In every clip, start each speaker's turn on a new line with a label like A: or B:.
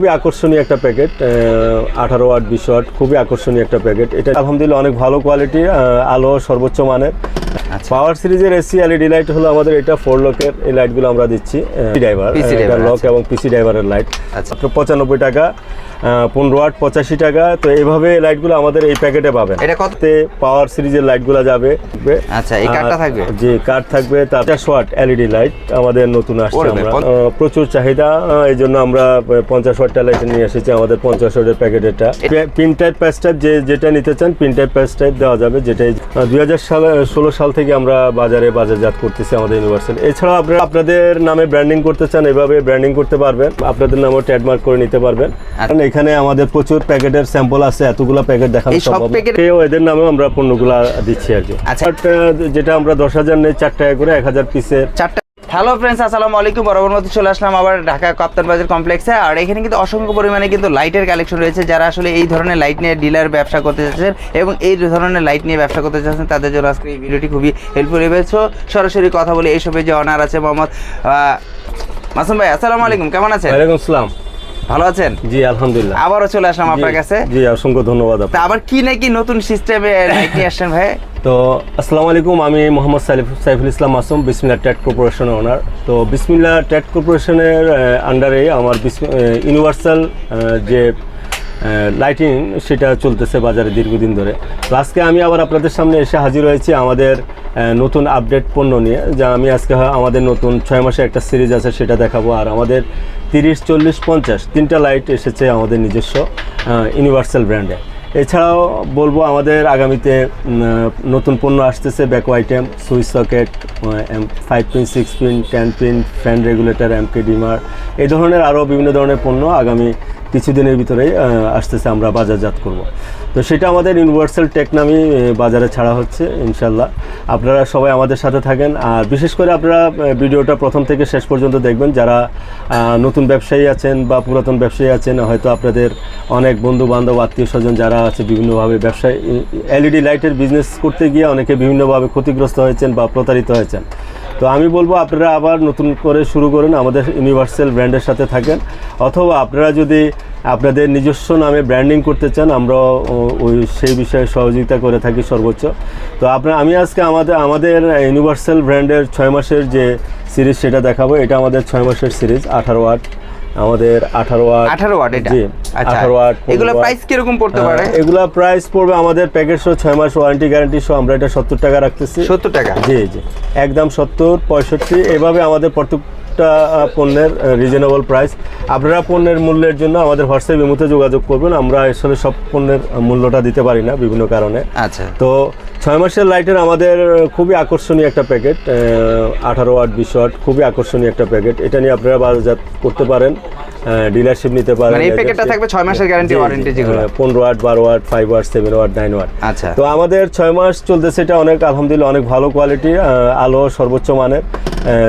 A: খুবই আকর্ষণীয় একটা প্যাকেট আঠারো ওয়াট বিশ ওয়াট খুবই আকর্ষণীয় একটা প্যাকেট এটা আলহামদুলিল্লাহ অনেক ভালো কোয়ালিটি আলো সর্বোচ্চ মানের
B: আচ্ছা।
A: পাওয়ার সিরিজের এসি এলইডি লাইট হলো আমাদের এটা ফোর লকের এই লাইটগুলো আমরা দিচ্ছি ড্রাইভার
B: driver,
A: লক
B: আচ্ছা।
A: এবং পিসি ড্রাইভারের লাইট
B: আচ্ছা।
A: পঁচানব্বই টাকা পনেরো ওয়াট পঁচাশি টাকা। তো এইভাবে লাইটগুলো আমাদের এই প্যাকেটে পাবেন।
B: এটা কত?
A: তে পাওয়ার সিরিজের লাইটগুলো যাবে
B: আচ্ছা, এই কার্ডটা থাকবে?
A: যে কার্ড থাকবে তার এলইডি লাইট আমাদের নতুন আসছে আমরা। প্রচুর চাহিদা এই জন্য আমরা পঞ্চাশ ওয়াটটা লাইট নিয়ে এসেছি আমাদের পঞ্চাশ ওয়াটের প্যাকেট এটা। পিন টাইপ প্যাচ টাইপ যে যেটা নিতে চান পিন টাইপ প্যাচ টাইপ দেওয়া যাবে যেটাই দুই হাজার সাল ষোলো সাল থেকে আমরা বাজারে বাজারজাত করতেছি আমাদের ইউনিভার্সাল এছাড়াও আপনারা আপনাদের নামে ব্র্যান্ডিং করতে চান এভাবে ব্র্যান্ডিং করতে পারবেন। আপনাদের নামও ট্রেডমার্ক করে নিতে পারবেন। কারণ এখানে আমাদের প্রচুর প্যাকেটের স্যাম্পল আছে এতগুলো প্যাকেট দেখানো সম্ভব কেউ এদের নামেও আমরা পণ্যগুলো দিচ্ছি আর কি।
B: আচ্ছা।
A: যেটা আমরা দশ হাজার নেই চার টাকা করে এক হাজার পিসের
B: চারটা হ্যালো ফ্রেন্ডস আসসালামু আলাইকুম। বরাবর মতো চলে আসলাম আবার ঢাকা কাপ্তান বাজার কমপ্লেক্সে আর এখানে কিন্তু অসংখ্য পরিমাণে কিন্তু লাইটের কালেকশন রয়েছে। যারা আসলে এই ধরনের লাইট নিয়ে ডিলার ব্যবসা করতে চাচ্ছেন এবং এই ধরনের লাইট নিয়ে ব্যবসা করতে চাচ্ছেন তাদের জন্য আজকে এই ভিডিওটি খুবই হেল্পফুল হবে। সো সরাসরি কথা বলে এইসবের যে অনার আছে মোহাম্মদ মাসুম ভাই আসসালামু আলাইকুম। কেমন আছেন?
A: ওয়ালাইকুম আসসালাম।
B: ভালো আছেন?
A: জি আলহামদুলিল্লাহ।
B: আবারও চলে আসলাম আপনার কাছে।
A: জি অসংখ্য ধন্যবাদ
B: তা আবার কি নাকি নতুন সিস্টেমে লাইট নিয়ে আসছেন ভাই?
A: তো আসসালামু আলাইকুম আমি মোহাম্মদ সাইফ সাইফুল ইসলাম মাসুম বিসমিল্লা ট্যাট কর্পোরেশনের ওনার তো বিসমিল্লা ট্যাট কর্পোরেশনের আন্ডারে আমার ইউনিভার্সাল যে লাইটিং সেটা চলতেছে বাজারে দীর্ঘদিন ধরে। তো আজকে আমি আবার আপনাদের সামনে এসে হাজির হয়েছি আমাদের নতুন আপডেট পণ্য নিয়ে, যা আমি আজকে আমাদের নতুন ছয় মাসে একটা সিরিজ আছে, সেটা দেখাবো। আর আমাদের তিরিশ, চল্লিশ, পঞ্চাশ, তিনটা লাইট এসেছে আমাদের নিজস্ব ইউনিভার্সাল ব্র্যান্ডে এছাড়াও বলব, আমাদের আগামীতে নতুন পণ্য আসতেছে ব্যাকো item switch socket five pin six pin ten pin fan regulator MK dimmer এই ধরনের আরও বিভিন্ন ধরনের পণ্য আগামী কিছুদিনের ভিতরেই আসতেছে, আমরা বাজারজাত করব। তো সেটা আমাদের ইউনিভার্সাল টেক নামই বাজারে ছাড়া হচ্ছে ইনশাল্লাহ আপনারা সবাই আমাদের সাথে থাকেন। আর বিশেষ করে আপনারা ভিডিওটা প্রথম থেকে শেষ পর্যন্ত দেখবেন। যারা নতুন ব্যবসায়ী আছেন বা পুরাতন ব্যবসায়ী আছেন, হয়তো আপনাদের অনেক বন্ধু বান্ধব আত্মীয় স্বজন যারা আছে, বিভিন্নভাবে ব্যবসায় এলইডি লাইটের বিজনেস করতে গিয়ে অনেকে বিভিন্নভাবে ক্ষতিগ্রস্ত হয়েছেন বা প্রতারিত হয়েছেন। তো আমি বলব, আপনারা আবার নতুন করে শুরু করেন। আমাদের ইউনিভার্সাল ব্র্যান্ডের সাথে থাকেন। অথবা আপনারা যদি আপনাদের নিজস্ব নামে ব্র্যান্ডিং করতে চান আমরা ওই সেই বিষয়ে সহযোগিতা করে থাকি সর্বোচ্চ। তো আপনার আমি আজকে আমাদের আমাদের ইউনিভার্সাল ব্র্যান্ডের ছয় মাসের যে সিরিজ সেটা দেখাবো এটা আমাদের ছয় মাসের সিরিজ আঠারো ওয়াট আমাদের আঠারো ওয়াট
B: আঠারো ওয়াট এটা?
A: জি
B: আচ্ছা।
A: আঠারো ওয়াট
B: এগুলো প্রাইস কীরকম পড়তে পারে?
A: এগুলো প্রাইস পড়বে আমাদের প্যাকেট সহ ছয় মাস ওয়ারেন্টি গ্যারান্টি সহ আমরা এটা সত্তর টাকা রাখতেছি।
B: সত্তর টাকা?
A: জি জি। একদম সত্তর পঁয়ষট্টি এভাবে আমাদের প্রত্যেকটা পণ্যের রিজনেবল প্রাইস আপনারা পণ্যের মূল্যের জন্য আমাদের হোয়াটসঅ্যাপ ইমুতে যোগাযোগ করবেন। আমরা আসলে সব পণ্যের মূল্যটা দিতে পারি না বিভিন্ন কারণে।
B: আচ্ছা।
A: তো ছয় মাসের লাইটের আমাদের খুবই আকর্ষণীয় একটা প্যাকেট আঠারো ওয়াট বিশ ওয়াট খুবই আকর্ষণীয় একটা প্যাকেট এটা নিয়ে আপনারা বাজারজাত করতে পারেন ডিলারশিপ নিতে পারেন
B: মানে এই প্যাকেটটা থাকবে ছয় মাসের গ্যারান্টি ওয়ারেন্টি যেগুলো।
A: পনেরো ওয়াট বারো watt five watt seven watt nine watt
B: আচ্ছা।
A: তো আমাদের ছয় মাস চলতেছে এটা অনেক আলহামদুলিল্লাহ অনেক ভালো কোয়ালিটি আলো সর্বোচ্চ মানের।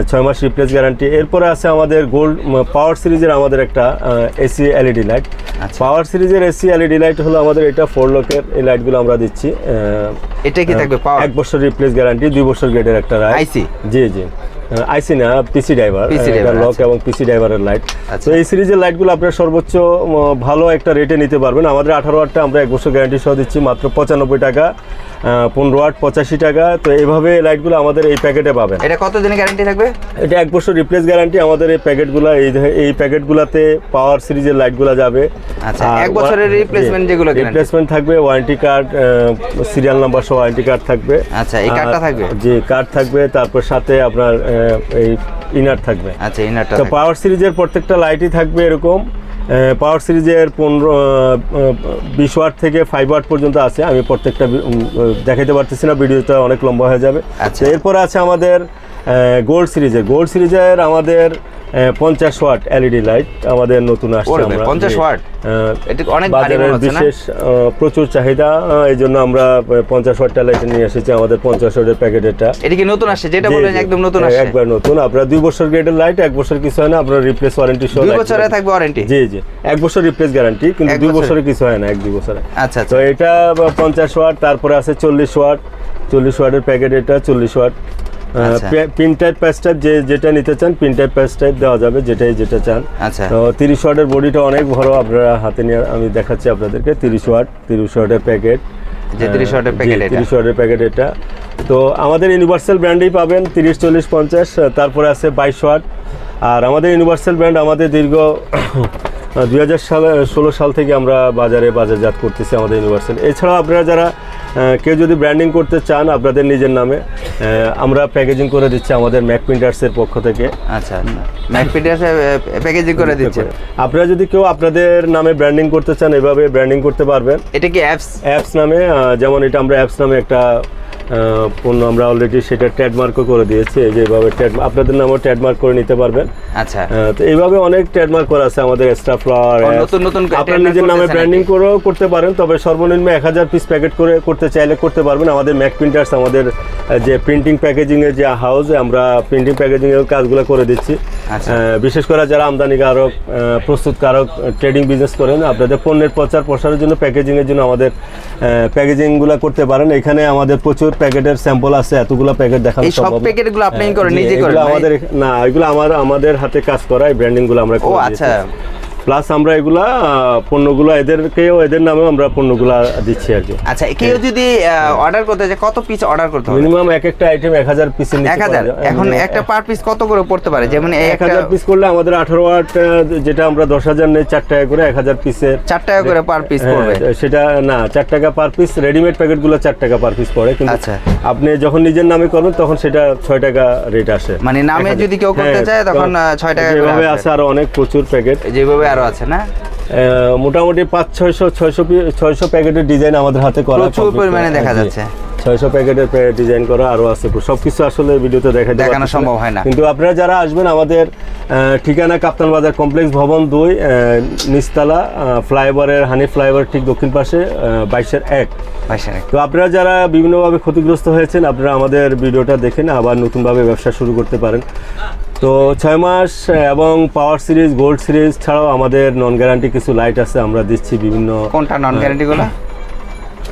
A: ছয় মাস রিপ্লেস গ্যারান্টি এরপরে আছে আমাদের গোল্ড পাওয়ার সিরিজের আমাদের একটা এসি এলইডি লাইট। পাওয়ার সিরিজের এসি এলইডি লাইট হলো আমাদের এটা ফোর লকের এই লাইটগুলো আমরা দিচ্ছি
B: এটা কি থাকবে পাওয়ার
A: এক বছর রিপ্লেস গ্যারান্টি দুই বছর গেটের একটা
B: IC?
A: জি জি আইসি না পিসি ড্রাইভার লক। এবং পিসি ড্রাইভারের লাইট। তো এই সিরিজের লাইটগুলো আপনার সর্বোচ্চ ভালো একটা রেটে নিতে পারবেন আমাদের আঠারো ওয়াটটা আমরা এক বছর গ্যারান্টি সহ দিচ্ছি মাত্র পঁচানব্বই টাকা পনেরো ওয়াট পঁচাশি টাকা। তো এইভাবে লাইটগুলো আমাদের এই প্যাকেটে পাবেন।
B: এটা কত দিনের গ্যারান্টি থাকবে?
A: এটা এক বছর রিপ্লেস গ্যারান্টি আমাদের এই প্যাকেটগুলো এই এই প্যাকেটগুলোতে পাওয়ার সিরিজের লাইটগুলো যাবে।
B: আচ্ছা, এক বছরের replacement যেগুলো
A: রিপ্লেসমেন্ট থাকবে ওয়ারেন্টি কার্ড সিরিয়াল নাম্বার সহ ওয়ারেন্টি কার্ড থাকবে।
B: আচ্ছা, এই কার্ডটা থাকবে?
A: জি কার্ড থাকবে তারপর সাথে আপনার এই ইনার থাকবে।
B: আচ্ছা ইনারটা
A: তো পাওয়ার সিরিজের প্রত্যেকটা লাইটই থাকবে এরকম। পাওয়ার সিরিজের পনেরো বিশ ওয়াট থেকে ফাইভ ওয়াট পর্যন্ত আছে। আমি প্রত্যেকটা দেখাইতে দেখাতে পারতেছি না ভিডিওটা অনেক লম্বা হয়ে যাবে।
B: আচ্ছা।
A: এরপর আছে আমাদের গোল্ড সিরিজের গোল্ড সিরিজের আমাদের পঞ্চাশ ওয়াট এলইডি লাইট আমাদের নতুন আসছে আমরা।
B: 50 ওয়াট? এটা অনেক
A: বাজারের? বিশেষ প্রচুর চাহিদা এই জন্য আমরা পঞ্চাশ ওয়াটটা লাইট নিয়ে এসেছি আমাদের পঞ্চাশ ওয়াটের প্যাকেট এটা
B: এটা কি নতুন আসছে? যেটা বললেন একদম নতুন আসছে।
A: একবার নতুন। আপনার দুই বছর গ্রেডের লাইট এক বছর কিছু হয় না আপনার রিপ্লেস ওয়ারেন্টি সহ
B: দুই বছরে থাকবে ওয়ারেন্টি
A: জি জি। এক বছর রিপ্লেস গ্যারান্টি কিন্তু দুই
B: বছরে?
A: কিছু হয় না এক দুই বছরে।
B: আচ্ছা
A: তো
B: আচ্ছা
A: এটা পঞ্চাশ ওয়াট তারপরে আছে চল্লিশ ওয়াট। চল্লিশ ওয়াটের প্যাকেট এটা চল্লিশ watt. Pin type patch type যে যেটা নিতে চান পিন টাইপ প্যাচ টাইপ দেওয়া যাবে যেটাই যেটা চান।
B: আচ্ছা।
A: তো তিরিশ ওয়াটের বডিটা অনেক বড় আপনারা হাতে নিয়ে আমি দেখাচ্ছি আপনাদেরকে তিরিশ ওয়াট তিরিশ ওয়াটের প্যাকেট
B: যে 30 ওয়াটের প্যাকেট
A: তিরিশ ওয়াটের প্যাকেট এটা। তো আমাদের ইউনিভার্সাল ব্র্যান্ডেই পাবেন তিরিশ চল্লিশ পঞ্চাশ তারপরে আছে বাইশ ওয়াট। আর আমাদের ইউনিভার্সাল ব্র্যান্ড আমাদের দীর্ঘ দুই হাজার সালে ষোলো সাল থেকে আমরা বাজারে বাজারজাত করতেছি আমাদের ইউনিভার্সাল এছাড়াও আপনারা যারা কেউ যদি ব্র্যান্ডিং করতে চান আপনাদের নিজের নামে আমরা প্যাকেজিং করে দিচ্ছি আমাদের ম্যাক প্রিন্টার্সের পক্ষ থেকে।
B: আচ্ছা ম্যাক প্রিন্টার্স প্যাকেজিং করে দিচ্ছে।
A: আপনারা যদি কেউ আপনাদের নামে ব্র্যান্ডিং করতে চান এভাবে ব্র্যান্ডিং করতে পারবেন।
B: এটা কি অ্যাপস
A: অ্যাপস নামে যেমন এটা আমরা অ্যাপস নামে একটা পণ্য আমরা অলরেডি সেটা ট্রেডমার্কও করে দিয়েছি এই যে এইভাবে ট্রেড আপনাদের নামও ট্রেডমার্ক করে নিতে পারবেন।
B: আচ্ছা।
A: তো এইভাবে অনেক ট্রেডমার্ক করা আছে আমাদের এক্সট্রা ফ্লাওয়ার
B: নতুন নতুন
A: আপনার নিজের নামে ব্র্যান্ডিং? করেও করতে পারেন তবে সর্বনিম্ন এক হাজার পিস প্যাকেট করে করতে চাইলে করতে পারবেন। আমাদের ম্যাক প্রিন্টার্স আমাদের যে প্রিন্টিং প্যাকেজিং এর যে হাউস আমরা প্রিন্টিং প্যাকেজিং এর কাজগুলো করে দিচ্ছি।
B: আচ্ছা।
A: বিশেষ করে যারা আমদানিকারক প্রস্তুতকারক ট্রেডিং বিজনেস করেন আপনাদের পণ্যের প্রচার প্রসারের জন্য প্যাকেজিং এর জন্য আমাদের প্যাকেজিংগুলো করতে পারেন। এখানে আমাদের প্রচুর প্যাকেটের স্যাম্পল আছে এতগুলো প্যাকেট দেখানো
B: সব। প্যাকেটগুলো আপনি
A: হ্যাঁ,
B: করেন নিজে করেন
A: আমাদের না এগুলো আমার আমাদের হাতে কাজ করা এই ব্র্যান্ডিংগুলো আমরা
B: ও আচ্ছা।
A: প্লাস আমরা এগুলা পণ্যগুলো এদেরকেও এদের নামেও আমরা পণ্যগুলো দিচ্ছি আর কি।
B: আচ্ছা কেউ যদি অর্ডার করতে চায় কত পিস অর্ডার করতে হবে?
A: মিনিমাম এক একটা আইটেম এক হাজার পিসের নিচে
B: এক হাজার?
A: পাওয়া যায়।
B: এখন একটা পার পিস কত করে পড়তে পারে? যেমন এই
A: এক
B: একটা
A: হাজার পিস করলে আমাদের আঠারো ওয়াট যেটা আমরা দশ হাজার নেই চার টাকা করে এক হাজার পিসের
B: চার টাকা করে পার পিস
A: হ্যাঁ,
B: পড়বে।
A: সেটা না চার টাকা পার পিস রেডিমেড প্যাকেটগুলো চার টাকা পার পিস পড়ে কিন্তু
B: আচ্ছা।
A: আপনি যখন নিজের নামে করবেন তখন সেটা ছয় টাকা রেট আসে।
B: মানে নামে যদি কেউ করতে
A: হ্যাঁ,
B: চায় তখন
A: তো
B: আহ, ছয় টাকা করে
A: যেভাবে
B: আসবে।
A: আছে আরও অনেক প্রচুর প্যাকেট
B: যেভাবে আরও আছে না
A: মোটামুটি পাঁচ ছয়শো ছয়শো ছয়শো প্যাকেটের ডিজাইন আমাদের হাতে করা
B: প্রচুর পরিমাণে দেখা যাচ্ছে।
A: ছয়শো প্যাকেটের ডিজাইন করা আরও আছে সবকিছু আসলে ভিডিওতে দেখা
B: দেখানো সম্ভব হয় না।
A: কিন্তু আপনারা যারা আসবেন আমাদের ঠিকানা কাপ্তান বাজার কমপ্লেক্স ভবন দুই আহ, নিচতলা ফ্লাইওভারের হানি ফ্লাইওভার ঠিক দক্ষিণ পাশে বাইশের এক। তো আপনারা যারা বিভিন্নভাবে ক্ষতিগ্রস্ত হয়েছেন আপনারা আমাদের ভিডিওটা দেখেন আবার নতুনভাবে ব্যবসা শুরু করতে পারেন। তো ছয় মাস এবং পাওয়ার সিরিজ গোল্ড সিরিজ ছাড়াও আমাদের নন গ্যারান্টি কিছু লাইট আছে আমরা দিচ্ছি বিভিন্ন
B: কোনটা নন গ্যারান্টি গুলো?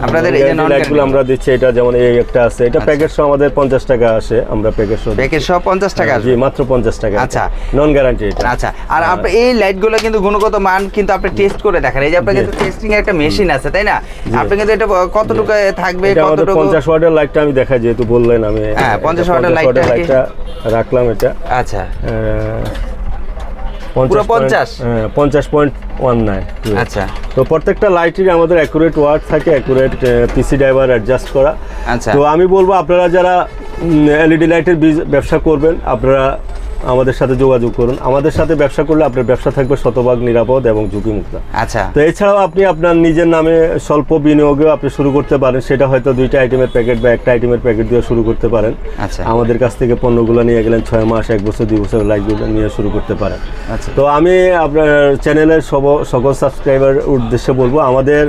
B: আপনাদের এই যে নন
A: লাইটগুলো আমরা দিচ্ছি এটা যেমন এই একটা আছে এটা
B: আচ্ছা।
A: প্যাকেট সহ আমাদের পঞ্চাশ টাকা আসে আমরা প্যাকেট সহ
B: প্যাকেজ সহ পঞ্চাশ টাকা
A: জি
B: আসবে।
A: মাত্র পঞ্চাশ টাকা
B: আচ্ছা।
A: নন গ্যারান্টি এটা।
B: আচ্ছা আর আপনি এই লাইটগুলো কিন্তু গুণগত মান কিন্তু আপনি টেস্ট করে দেখেন। এই যে আপনার
A: জি।
B: কিন্তু টেস্টিং একটা মেশিন আছে তাই না? আপনি কিন্তু এটা কতটুকু থাকবে কতটুকু
A: পঞ্চাশ ওয়াটের লাইটটা আমি দেখাই যেহেতু বললেন আমি।
B: হ্যাঁ, 50
A: এটা
B: ওয়াটের লাইটটা
A: রাখলাম এটা।
B: আচ্ছা। 50?
A: পঞ্চাশ পয়েন্ট ওয়ান নাইন
B: আচ্ছা।
A: তো প্রত্যেকটা লাইটের আমাদের অ্যাকুরেট ওয়ার্ড থাকে অ্যাকুরেট পিসি ড্রাইভার অ্যাডজাস্ট করা।
B: আচ্ছা।
A: তো আমি বলব আপনারা যারা এলইডি লাইটের ব্যবসা করবেন আপনারা আমাদের সাথে যোগাযোগ করুন। আমাদের সাথে ব্যবসা করলে আপনার ব্যবসা থাকবে শতভাগ নিরাপদ এবং ঝুঁকিমুক্ত।
B: আচ্ছা।
A: তো এছাড়াও আপনি আপনার নিজের নামে স্বল্প বিনিয়োগেও আপনি শুরু করতে পারেন। সেটা হয়তো দুইটা আইটেমের প্যাকেট বা একটা আইটেমের প্যাকেট দিয়ে শুরু করতে পারেন।
B: আচ্ছা।
A: আমাদের কাছ থেকে পণ্যগুলো নিয়ে গেলেন ছয় মাস এক বছর দুই বছর লাইটগুলো নিয়ে শুরু করতে পারেন।
B: আচ্ছা।
A: তো আমি আপনার চ্যানেলের সব সকল সাবস্ক্রাইবার উদ্দেশ্যে বলব আমাদের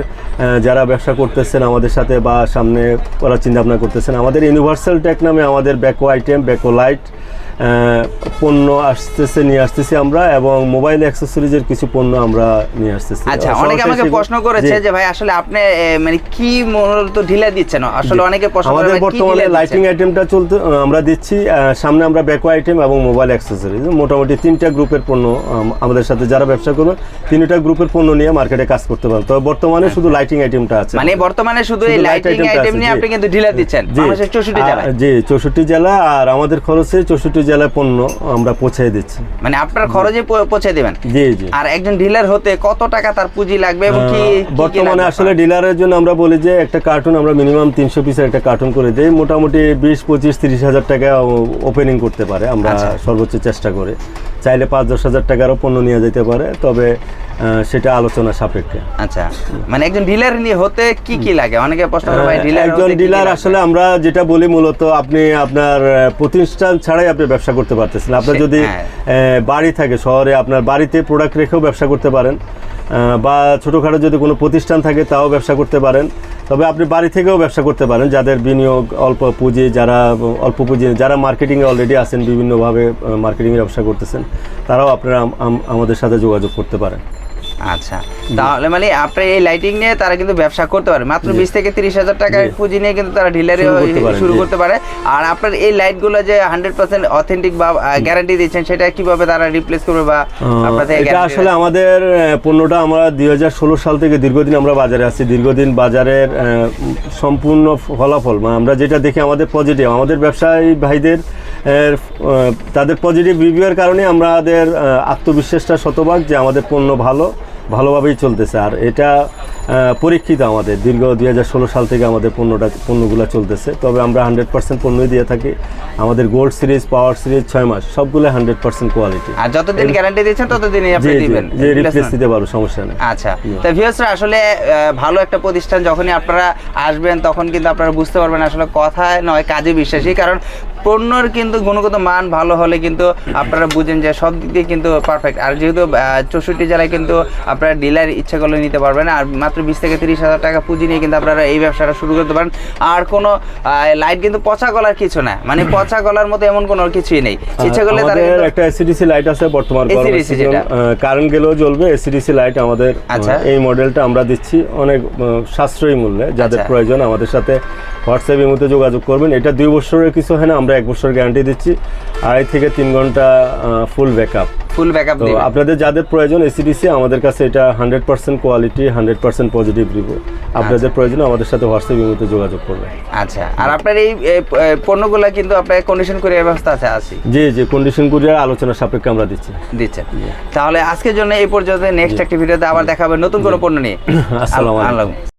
A: যারা ব্যবসা করতেছেন আমাদের সাথে বা সামনে করার চিন্তা ভাবনা করতেছেন আমাদের ইউনিভার্সাল টেক নামে আমাদের ব্যাকো আইটেম ব্যাকো লাইট পণ্য আসতেছে নিয়ে আসতেছি আমরা এবং মোবাইল অ্যাক্সেসরিজের কিছু পণ্য আমরা নিয়ে আসতেছি।
B: আচ্ছা অনেকে আমাকে প্রশ্ন করেছে যে ভাই আসলে আপনি মানে কি মূলত ঢিলা দিচ্ছেন? আসলে অনেকে প্রশ্ন করে
A: আমাদের বর্তমানে লাইটিং আইটেমটা চলতে আমরা দিচ্ছি সামনে আমরা ব্যাকো আইটেম এবং মোবাইল অ্যাক্সেসরিজ মোটামুটি তিনটা গ্রুপের পণ্য আমাদের সাথে যারা ব্যবসা করবে তিনটা গ্রুপের পণ্য নিয়ে মার্কেটে কাজ করতে পারেন তবে বর্তমানে শুধু লাইটিং আইটেমটা আছে।
B: মানে বর্তমানে শুধু এই লাইটিং আইটেম নিয়ে। আপনি কিন্তু ঢিলা দিচ্ছেন।
A: জি।
B: বাংলাদেশের চৌষট্টি
A: আহ, জি চৌষট্টি জেলা আর আমাদের খরচে চৌষট্টি জেলায় পণ্য আমরা পৌঁছে দিচ্ছি।
B: মানে আপনার খরচে পৌঁছে দিবেন?
A: জি জি।
B: আর একজন ডিলার হতে কত টাকা তার পুঁজি লাগবে এবং কি
A: বর্তমানে আসলে ডিলারের জন্য আমরা বলি যে একটা কার্টুন আমরা মিনিমাম তিনশো পিসের একটা কার্টুন করে দিই মোটামুটি বিশ পঁচিশ তিরিশ হাজার টাকা ওপেনিং করতে পারে আমরা
B: আচ্ছা।
A: সর্বোচ্চ চেষ্টা করে। চাইলে পাঁচ দশ হাজার টাকারও পণ্য নিয়ে যেতে পারে তবে সেটা আলোচনা সাপেক্ষে।
B: আচ্ছা মানে একজন ডিলার নিয়ে হতে কি কি লাগে? অনেকে প্রশ্ন করে ভাই ডিলার
A: একজন ডিলার আসলে আমরা যেটা বলি মূলত আপনি আপনার প্রতিষ্ঠান ছাড়াই আপনি ব্যবসা করতে পারতেছেন। আপনার যদি
B: হ্যাঁ।
A: বাড়ি থাকে শহরে আপনার বাড়িতে প্রোডাক্ট রেখেও ব্যবসা করতে পারেন বা ছোটোখাটো যদি কোনো প্রতিষ্ঠান থাকে তাও ব্যবসা করতে পারেন। তবে আপনি বাড়ি থেকেও ব্যবসা করতে পারেন যাদের বিনিয়োগ অল্প পুঁজি যারা অল্প পুঁজি যারা মার্কেটিংয়ে অলরেডি আছেন বিভিন্নভাবে মার্কেটিংয়ে ব্যবসা করতেছেন তারাও আপনারা আম- আম- আমাদের সাথে যোগাযোগ করতে পারেন।
B: আচ্ছা তাহলে মানে আপনার এই লাইটিং নিয়ে তারা কিন্তু ব্যবসা করতে পারে। মাত্র বিশ থেকে তিরিশ হাজার টাকার। পুঁজি নিয়ে কিন্তু তারা ডিলারে
A: শুরু করতে পারে,
B: আর আপনার এই লাইটগুলো যে হান্ড্রেড পার্সেন্ট অথেন্টিক বা গ্যারান্টি দিচ্ছেন সেটা কীভাবে তারা রিপ্লেস করবে বা
A: এটা আসলে আমাদের পণ্যটা আমরা দুই হাজার ষোলো সাল থেকে দীর্ঘদিন আমরা বাজারে আছি। দীর্ঘদিন বাজারের সম্পূর্ণ ফলাফল মানে আমরা যেটা দেখি আমাদের পজিটিভ আমাদের ব্যবসায়ী ভাইদের তাদের পজিটিভ রিভিউয়ের কারণে আমাদের আত্মবিশ্বাসটা শতভাগ যে আমাদের পণ্য ভালো। ভালোভাবেই চলতেছে। আর এটা পরীক্ষিত আমাদের। দীর্ঘ দুই সাল থেকে আমাদের পণ্যটা পণ্যগুলো চলতেছে। তবে আমরা হান্ড্রেড পার্সেন্ট পণ্যই দিয়ে থাকি। আমাদের গোল্ড সিরিজ পাওয়ার সিরিজ ছয় মাস সবগুলো হান্ড্রেড পার্সেন্ট কোয়ালিটি।
B: আর যতদিন গ্যারান্টি দিচ্ছেন ততদিনই আপনি দিবেন।
A: যে রিপ্লেস দিতে পারো সমস্যা নেই।
B: আচ্ছা। তো ভিউয়ার্সরা আসলে ভালো একটা প্রতিষ্ঠান যখনই আপনারা আসবেন তখন কিন্তু আপনারা বুঝতে পারবেন আসলে কথায় নয় কাজে বিশ্বাসী। কারণ পণ্যর কিন্তু গুণগত মান ভালো হলে কিন্তু আপনারা বুঝেন যে সব দিক দিয়ে কিন্তু পারফেক্ট আর যেহেতু চৌষট্টি জেলায় কিন্তু আপনারা ডিলার ইচ্ছা করলে নিতে পারবেন। আর মাত্র বিশ থেকে তিরিশ হাজার টাকা পুঁজি নিয়ে কিন্তু আপনারা এই ব্যবসাটা শুরু করতে পারেন। আর কোনো লাইট কিন্তু পচা গলার কিছু না। মানে পচা গলার মতো এমন কোনো কিছুই নেই। ইচ্ছা করলে তারা
A: একটা এসিডিসি লাইট আছে বর্তমান। কারেন্ট গেলেও জ্বলবে এসিডিসি লাইট আমাদের
B: আচ্ছা।
A: এই মডেলটা আমরা দিচ্ছি অনেক সাশ্রয়ী মূল্যে। যাদের
B: আচ্ছা।
A: প্রয়োজন আমাদের সাথে হোয়াটসঅ্যাপ এর মধ্যে যোগাযোগ করবেন। এটা দুই বছরের কিছু হয় না আমরা এক বছর গ্যারান্টি দিচ্ছি আড়াই থেকে তিন ঘণ্টা ফুল ব্যাকআপ
B: ফুল ব্যাকআপ
A: তো আপনাদের যাদের প্রয়োজন এসিডিসি আমাদের কাছে এটা hundred percent quality hundred percent positive review আপনাদের প্রয়োজন আমাদের সাথে হোয়াটসঅ্যাপ মধ্যে যোগাযোগ করবেন।
B: আচ্ছা আর আপনার এই পণ্যগুলো কিন্তু আপনার কন্ডিশন করে ব্যবস্থা আছে আছে।
A: জি জি কন্ডিশন কুরিয়ার আলোচনা সাপেক্ষে আমরা দিচ্ছি।
B: দিচ্ছেন। তাহলে আজকের জন্য এই পর্যন্ত নেক্সট একটা ভিডিওতে আবার দেখাবে নতুন কোনো পণ্য নিয়ে।
A: আসসালামু আলাইকুম।